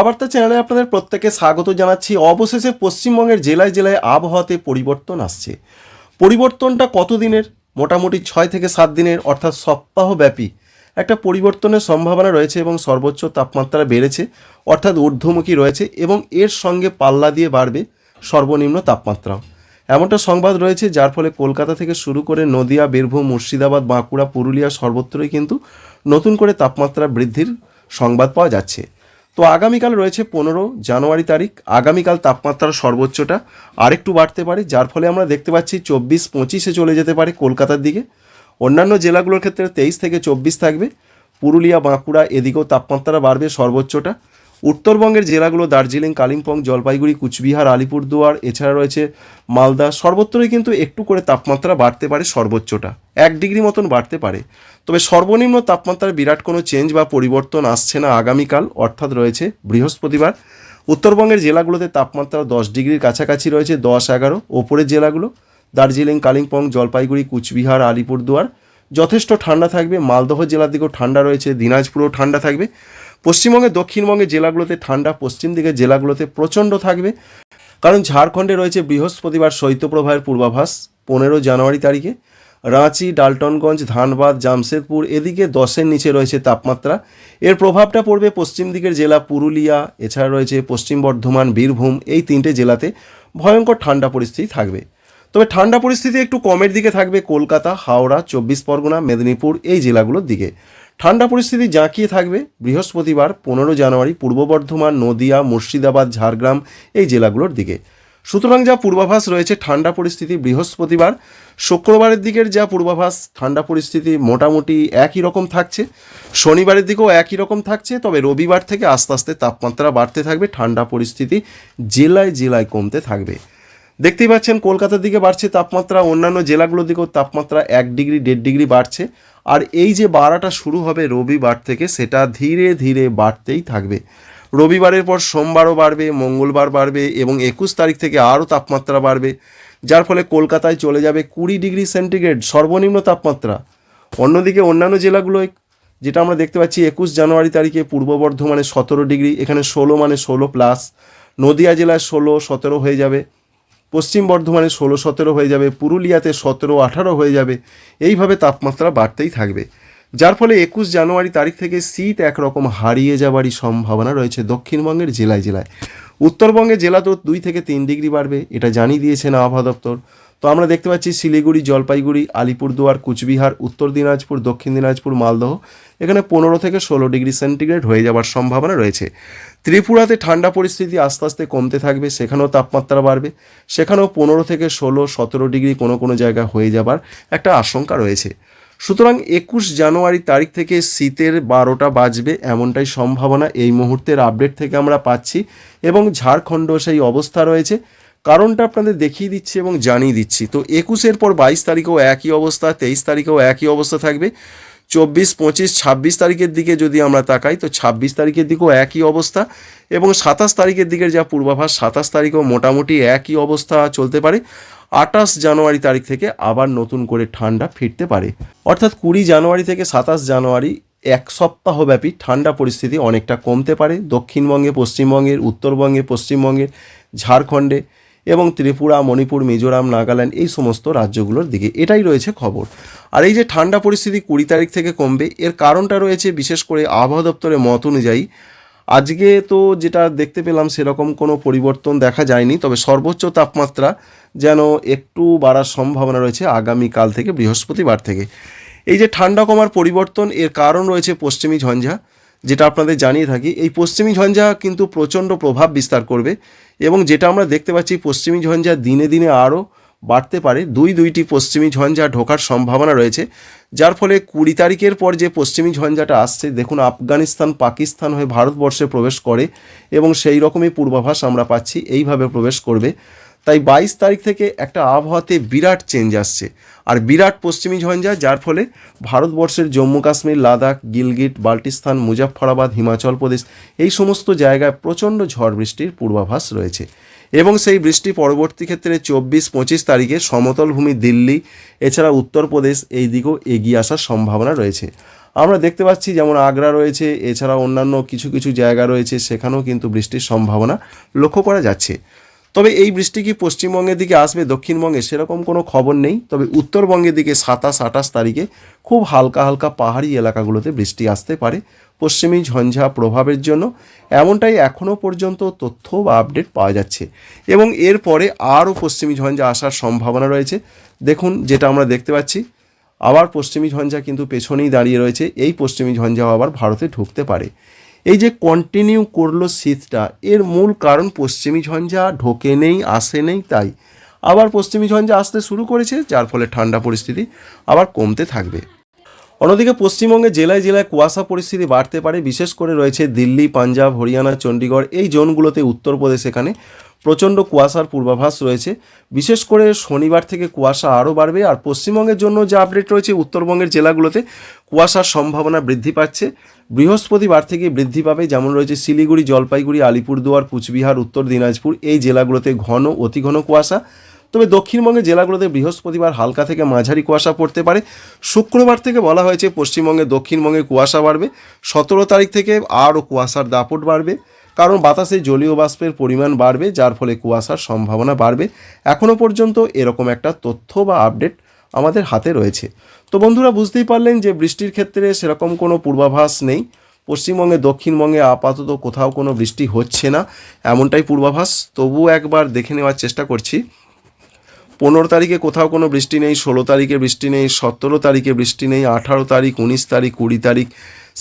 আবার্তা চ্যানেলে আপনাদের প্রত্যেকে স্বাগত জানাচ্ছি। অবশেষে পশ্চিমবঙ্গের জেলায় জেলায় আবহাওয়াতে পরিবর্তন আসছে। পরিবর্তনটা কতদিনের? মোটামুটি ছয় থেকে সাত দিনের, অর্থাৎ সপ্তাহব্যাপী একটা পরিবর্তনের সম্ভাবনা রয়েছে এবং সর্বোচ্চ তাপমাত্রা বেড়েছে, অর্থাৎ ঊর্ধ্বমুখী রয়েছে এবং এর সঙ্গে পাল্লা দিয়ে বাড়বে সর্বনিম্ন তাপমাত্রাও। এমনটা সংবাদ রয়েছে, যার ফলে কলকাতা থেকে শুরু করে নদিয়া, বীরভূম, মুর্শিদাবাদ, বাঁকুড়া, পুরুলিয়া সর্বত্রই কিন্তু নতুন করে তাপমাত্রা বৃদ্ধির সংবাদ পাওয়া যাচ্ছে। তো আগামীকাল রয়েছে পনেরো জানুয়ারি তারিখ। আগামীকাল তাপমাত্রার সর্বোচ্চটা আরেকটু বাড়তে পারে, যার ফলে আমরা দেখতে পাচ্ছি চব্বিশ পঁচিশে চলে যেতে পারে কলকাতার দিকে। অন্যান্য জেলাগুলোর ক্ষেত্রে তেইশ থেকে চব্বিশ থাকবে। পুরুলিয়া, বাঁকুড়া এদিকেও তাপমাত্রা বাড়বে সর্বোচ্চটা। উত্তরবঙ্গের জেলাগুলো দার্জিলিং, কালিম্পং, জলপাইগুড়ি, কুচবিহার, আলিপুরদুয়ার, এছাড়া রয়েছে মালদা। সর্বত্রই কিন্তু একটু করে তাপমাত্রা বাড়তে পারে সর্বোচ্চটা। এক ডিগ্রি মতন বাড়তে পারে। তবে সর্বনিম্ন তাপমাত্রার বিরাট কোনো চেঞ্জ বা পরিবর্তন আসছে না আগামীকাল, অর্থাৎ রয়েছে বৃহস্পতিবার। উত্তরবঙ্গের জেলাগুলোতে তাপমাত্রা দশ ডিগ্রির কাছাকাছি রয়েছে, দশ এগারো। ওপরের জেলাগুলো, দার্জিলিং, কালিম্পং, জলপাইগুড়ি, কুচবিহার, আলিপুরদুয়ার। যথেষ্ট ঠান্ডা থাকবে। মালদহ জেলার দিকেও ঠান্ডা রয়েছে। দিনাজপুরেও ঠান্ডা থাকবে। পশ্চিমবঙ্গে দক্ষিণবঙ্গের জেলাগুলোতে ঠান্ডা, পশ্চিম দিকের জেলাগুলোতে প্রচণ্ড থাকবে। কারণ ঝাড়খণ্ডে রয়েছে বৃহস্পতিবার শৈত্যপ্রবাহের পূর্বাভাস, পনেরো জানুয়ারি তারিখে। রাঁচি, ডালটনগঞ্জ, ধানবাদ, জামশেদপুর, এদিকে দশের নিচে রয়েছে তাপমাত্রা। এর প্রভাবটা পড়বে পশ্চিম দিকের জেলা পুরুলিয়া, এছাড়া রয়েছে পশ্চিম বর্ধমান, বীরভূম, এই তিনটে জেলাতে ভয়ঙ্কর ঠান্ডা পরিস্থিতি থাকবে। তবে ঠান্ডা পরিস্থিতি একটু কমের দিকে থাকবে কলকাতা, হাওড়া, চব্বিশ পরগনা, মেদিনীপুর, এই জেলাগুলোর দিকে। ঠান্ডা পরিস্থিতি জাঁকিয়ে থাকবে। বৃহস্পতিবার পনেরো জানুয়ারি পূর্ব বর্ধমান, নদিয়া, মুর্শিদাবাদ, ঝাড়গ্রাম এই জেলাগুলোর দিকে। সুতরাং যা পূর্বাভাস রয়েছে ঠান্ডা পরিস্থিতি বৃহস্পতিবার, শুক্রবারের দিকের যা পূর্বাভাস, ঠান্ডা পরিস্থিতি মোটামুটি একই রকম থাকছে। শনিবারের দিকেও একই রকম থাকছে, তবে রবিবার থেকে আস্তে আস্তে তাপমাত্রা বাড়তে থাকবে, ঠান্ডা পরিস্থিতি জেলায় জেলায় কমতে থাকবে। দেখতেই পাচ্ছেন, কলকাতার দিকে বাড়ছে তাপমাত্রা, অন্যান্য জেলাগুলোর দিকেও তাপমাত্রা এক ডিগ্রি, দেড় ডিগ্রি বাড়ছে। আর এই যে বাড়াটা শুরু হবে রবিবার থেকে, সেটা ধীরে ধীরে বাড়তেই থাকবে। রবিবারের পর সোমবারও বাড়বে, মঙ্গলবার বাড়বে এবং একুশ তারিখ থেকে আরও তাপমাত্রা বাড়বে, যার ফলে কলকাতায় চলে যাবে কুড়ি ডিগ্রি সেন্টিগ্রেড সর্বনিম্ন তাপমাত্রা। অন্যদিকে অন্যান্য জেলাগুলোয় যেটা আমরা দেখতে পাচ্ছি, একুশ জানুয়ারি তারিখে পূর্ব বর্ধমানে সতেরো ডিগ্রি, এখানে ষোলো মানে ষোলো প্লাস, নদিয়া জেলায় ষোলো, সতেরো হয়ে যাবে। পশ্চিম বর্ধমানে ষোলো সতেরো হয়ে যাবে, পুরুলিয়াতে সতেরো আঠারো হয়ে যাবে। এইভাবে তাপমাত্রা বাড়তেই থাকবে। যার ফলে একুশ জানুয়ারি তারিখ থেকে শীত একরকম হারিয়ে যাওয়ারই সম্ভাবনা রয়েছে দক্ষিণবঙ্গের জেলায় জেলায়। উত্তরবঙ্গে জেলা তো দুই থেকে তিন ডিগ্রি বাড়বে, এটা জানিয়ে দিয়েছেন আবহাওয়া দপ্তর। তো আমরা দেখতে পাচ্ছি শিলিগুড়ি, জলপাইগুড়ি, আলিপুরদুয়ার, কুচবিহার, উত্তর দিনাজপুর, দক্ষিণ দিনাজপুর, মালদহ। এখানে পনেরো থেকে ষোলো ডিগ্রি সেন্টিগ্রেড হয়ে যাওয়ার সম্ভাবনা রয়েছে। ত্রিপুরাতে ঠান্ডা পরিস্থিতি আস্তে আস্তে কমতে থাকবে, সেখানেও তাপমাত্রা বাড়বে। সেখানেও পনেরো থেকে ষোলো, সতেরো ডিগ্রি কোনো কোনো জায়গা হয়ে যাবার একটা আশঙ্কা রয়েছে। সুতরাং একুশ জানুয়ারি তারিখ থেকে শীতের বারোটা বাজবে এমনটাই সম্ভাবনা এই মুহূর্তের আপডেট থেকে আমরা পাচ্ছি এবং ঝাড়খণ্ড সেই অবস্থা রয়েছে। কারণটা আপনাদের দেখিয়ে দিচ্ছি এবং জানিয়ে দিচ্ছি। তো একুশের পর বাইশ তারিখেও একই অবস্থা, তেইশ তারিখেও একই অবস্থা থাকবে। চব্বিশ, পঁচিশ, ছাব্বিশ তারিখের দিকে যদি আমরা তাকাই, তো ছাব্বিশ তারিখের দিকেও একই অবস্থা এবং সাতাশ তারিখের দিকের যা পূর্বাভাস, সাতাশ তারিখেও মোটামুটি একই অবস্থা চলতে পারে। আঠাশ জানুয়ারি তারিখ থেকে আবার নতুন করে ঠান্ডা ফিরতে পারে। অর্থাৎ কুড়ি জানুয়ারি থেকে সাতাশ জানুয়ারি এক সপ্তাহব্যাপী ঠান্ডা পরিস্থিতি অনেকটা কমতে পারে। দক্ষিণবঙ্গে, পশ্চিমবঙ্গের, উত্তরবঙ্গে, পশ্চিমবঙ্গের, ঝাড়খণ্ডে এবং ত্রিপুরা, মণিপুর, মিজোরাম, নাগাল্যান্ড এই সমস্ত রাজ্যগুলোর দিকে। এটাই রয়েছে খবর। আর এই যে ঠান্ডা পরিস্থিতি কুড়ি তারিখ থেকে কমবে, এর কারণটা রয়েছে বিশেষ করে আবহাওয়া দপ্তরের মত অনুযায়ী। আজকে তো যেটা দেখতে পেলাম সেরকম কোনো পরিবর্তন দেখা যায়নি, তবে সর্বোচ্চ তাপমাত্রা যেন একটু বাড়ার সম্ভাবনা রয়েছে আগামীকাল থেকে বৃহস্পতিবার থেকে। এই যে ঠান্ডা কমার পরিবর্তন, এর কারণ রয়েছে পশ্চিমী ঝঞ্ঝা। যেটা আপনাদের জানিয়ে থাকি, এই পশ্চিমী ঝঞ্ঝা কিন্তু প্রচণ্ড প্রভাব বিস্তার করবে এবং যেটা আমরা দেখতে পাচ্ছি, পশ্চিমী ঝঞ্ঝা দিনে দিনে আরও বাড়তে পারে। দুই দুইটি পশ্চিমী ঝঞ্ঝা ঢোকার সম্ভাবনা রয়েছে, যার ফলে কুড়ি তারিখের পর যে পশ্চিমী ঝঞ্ঝাটা আসছে, দেখুন আফগানিস্তান, পাকিস্তান হয়ে ভারতবর্ষে প্রবেশ করে এবং সেই রকমই পূর্বাভাস আমরা পাচ্ছি, এইভাবে প্রবেশ করবে। তাই বাইশ তারিখ থেকে একটা আবহাওয়াতে বিরাট চেঞ্জ আসছে। আর বিরাট পশ্চিমী ঝঞ্ঝা, যার ফলে ভারতবর্ষের জম্মু কাশ্মীর, লাদাখ, গিলগিট, বাল্টিস্তান, মুজাফফরাবাদ, হিমাচল প্রদেশ এই সমস্ত জায়গায় প্রচণ্ড ঝড় বৃষ্টির পূর্বাভাস রয়েছে। এবং সেই বৃষ্টি পরবর্তী ক্ষেত্রে চব্বিশ, পঁচিশ তারিখে সমতল ভূমি দিল্লি, এছাড়া উত্তরপ্রদেশ এই দিকেও এগিয়ে আসার সম্ভাবনা রয়েছে। আমরা দেখতে পাচ্ছি যেমন আগ্রা রয়েছে, এছাড়া অন্যান্য কিছু কিছু জায়গা রয়েছে, সেখানেও কিন্তু বৃষ্টির সম্ভাবনা লক্ষ্য করা যাচ্ছে। তবে এই বৃষ্টি কি পশ্চিমবঙ্গের দিকে আসবে, দক্ষিণবঙ্গে সেরকম কোনো খবর নেই। তবে উত্তরবঙ্গের দিকে সাতাশ, আঠাশ তারিখে খুব হালকা হালকা পাহাড়ি এলাকাগুলোতে বৃষ্টি আসতে পারে। পশ্চিমী ঝঞ্ঝা প্রভাবের জন্য এমনটাই এখনও পর্যন্ত তথ্য বা আপডেট পাওয়া যাচ্ছে। এবং এরপরে আরও পশ্চিমী ঝঞ্ঝা আসার সম্ভাবনা রয়েছে। দেখুন, যেটা আমরা দেখতে পাচ্ছি, আবার পশ্চিমী ঝঞ্ঝা কিন্তু পেছনেই দাঁড়িয়ে রয়েছে। এই পশ্চিমী ঝঞ্ঝাও আবার ভারতে ঢুকতে পারে। এই যে কন্টিনিউ করল শীতটা, এর মূল কারণ পশ্চিমী ঝঞ্ঝা ঢোকে নেই, আসে নেই তাই। আবার পশ্চিমী ঝঞ্ঝা আসতে শুরু করেছে, যার ফলে ঠান্ডা পরিস্থিতি আবার কমতে থাকবে। অন্যদিকে পশ্চিমবঙ্গে জেলায় জেলায় কুয়াশা পরিস্থিতি বাড়তে পারে, বিশেষ করে রয়েছে দিল্লি, পাঞ্জাব, হরিয়ানা, চণ্ডীগড়। এই জোনগুলোতে উত্তরপ্রদেশ এখানে প্রচণ্ড কুয়াশার পূর্বাভাস রয়েছে। বিশেষ করে শনিবার থেকে কুয়াশা আরও বাড়বে আর পশ্চিমবঙ্গের জন্য যে আপডেট রয়েছে, উত্তরবঙ্গের জেলাগুলোতে কুয়াশার সম্ভাবনা বৃদ্ধি পাচ্ছে। বৃহস্পতিবার থেকে বৃদ্ধি পাবে, যেমন রয়েছে শিলিগুড়ি, জলপাইগুড়ি, আলিপুরদুয়ার, কুচবিহার, উত্তর দিনাজপুর। এই জেলাগুলোতে ঘন, অতি ঘন কুয়াশা। তবে দক্ষিণবঙ্গের জেলাগুলোতে বৃহস্পতিবার হালকা থেকে মাঝারি কুয়াশা পড়তে পারে। শুক্রবার থেকে বলা হয়েছে পশ্চিমবঙ্গে দক্ষিণবঙ্গে কুয়াশা বাড়বে। সতেরো তারিখ থেকে আরও কুয়াশার দাপট বাড়বে। কারণ বাতাসে জলীয় বাষ্পের পরিমাণ বাড়বে, যার ফলে কুয়াশার সম্ভাবনা বাড়বে। এখনও পর্যন্ত এরকম একটা তথ্য বা আপডেট আমাদের হাতে রয়েছে। তো বন্ধুরা, বুঝতেই পারলেন যে বৃষ্টির ক্ষেত্রে সেরকম কোনো পূর্বাভাস নেই। পশ্চিমবঙ্গে, দক্ষিণবঙ্গে আপাতত কোথাও কোনো বৃষ্টি হচ্ছে না, এমনটাই পূর্বাভাস। তবুও একবার দেখে নেওয়ার চেষ্টা করছি। পনেরো তারিখে কোথাও কোনো বৃষ্টি নেই, ষোলো তারিখে বৃষ্টি নেই, সতেরো তারিখে বৃষ্টি নেই, আঠারো তারিখ, উনিশ তারিখ, কুড়ি তারিখ,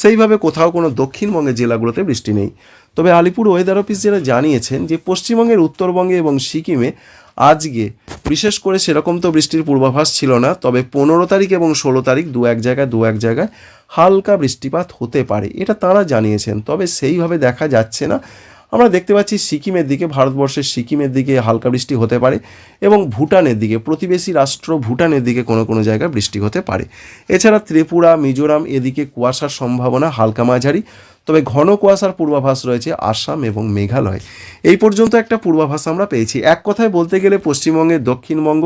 সেইভাবে কোথাও কোনো দক্ষিণবঙ্গের জেলাগুলোতে বৃষ্টি নেই। তবে আলিপুর ওয়েদার অফিস যারা জানিয়েছেন যে পশ্চিমবঙ্গের, উত্তরবঙ্গে এবং সিকিমে আজকে বিশেষ করে সেরকম তো বৃষ্টির পূর্বাভাস ছিল না, তবে পনেরো তারিখ এবং ষোলো তারিখ দু এক জায়গায়, দু এক জায়গায় হালকা বৃষ্টিপাত হতে পারে, এটা তারা জানিয়েছেন। তবে সেইভাবে দেখা যাচ্ছে না। আমরা দেখতে পাচ্ছি সিকিমের দিকে, ভারতবর্ষের সিকিমের দিকে হালকা বৃষ্টি হতে পারে এবং ভুটানের দিকে, প্রতিবেশী রাষ্ট্র ভুটানের দিকে কোনো কোনো জায়গায় বৃষ্টি হতে পারে। এছাড়া ত্রিপুরা, মিজোরাম, এদিকে কুয়াশার সম্ভাবনা হালকা মাঝারি, তবে ঘন কুয়াশার পূর্বাভাস রয়েছে আসাম এবং মেঘালয়। এই পর্যন্ত একটা পূর্বাভাস আমরা পেয়েছি। এক কথায় বলতে গেলে পশ্চিমবঙ্গের দক্ষিণবঙ্গ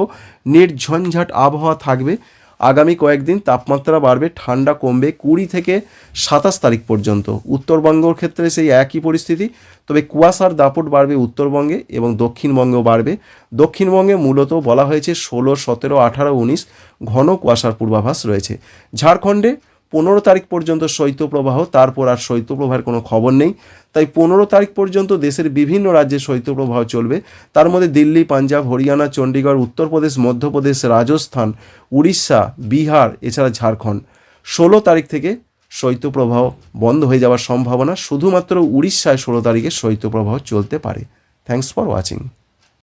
নির্ঝঞ্ঝাট আবহাওয়া থাকবে। আগামী কয়েকদিন তাপমাত্রা বাড়বে, ঠান্ডা কমবে কুড়ি থেকে সাতাশ তারিখ পর্যন্ত। উত্তরবঙ্গর ক্ষেত্রে সেই একই পরিস্থিতি। তবে কুয়াশার দাপট বাড়বে উত্তরবঙ্গে এবং দক্ষিণবঙ্গেও বাড়বে। দক্ষিণবঙ্গে মূলত বলা হয়েছে ষোলো, সতেরো, আঠারো, উনিশ ঘন কুয়াশার পূর্বাভাস রয়েছে। ঝাড়খণ্ডে পনেরো তারিখ পর্যন্ত শৈত্যপ্রবাহ, তারপর আর শৈত্যপ্রবাহের কোনো খবর নেই। তাই পনেরো তারিখ পর্যন্ত দেশের বিভিন্ন রাজ্যে শৈত্যপ্রবাহ চলবে। তার মধ্যে দিল্লি, পাঞ্জাব, হরিয়ানা, চণ্ডীগড়, উত্তরপ্রদেশ, মধ্যপ্রদেশ, রাজস্থান, উড়িষ্যা, বিহার, এছাড়া ঝাড়খণ্ড। ষোলো তারিখ থেকে শৈত্যপ্রবাহ বন্ধ হয়ে যাওয়ার সম্ভাবনা। শুধুমাত্র উড়িষ্যায় ষোলো তারিখে শৈত্যপ্রবাহ চলতে পারে। Thanks for watching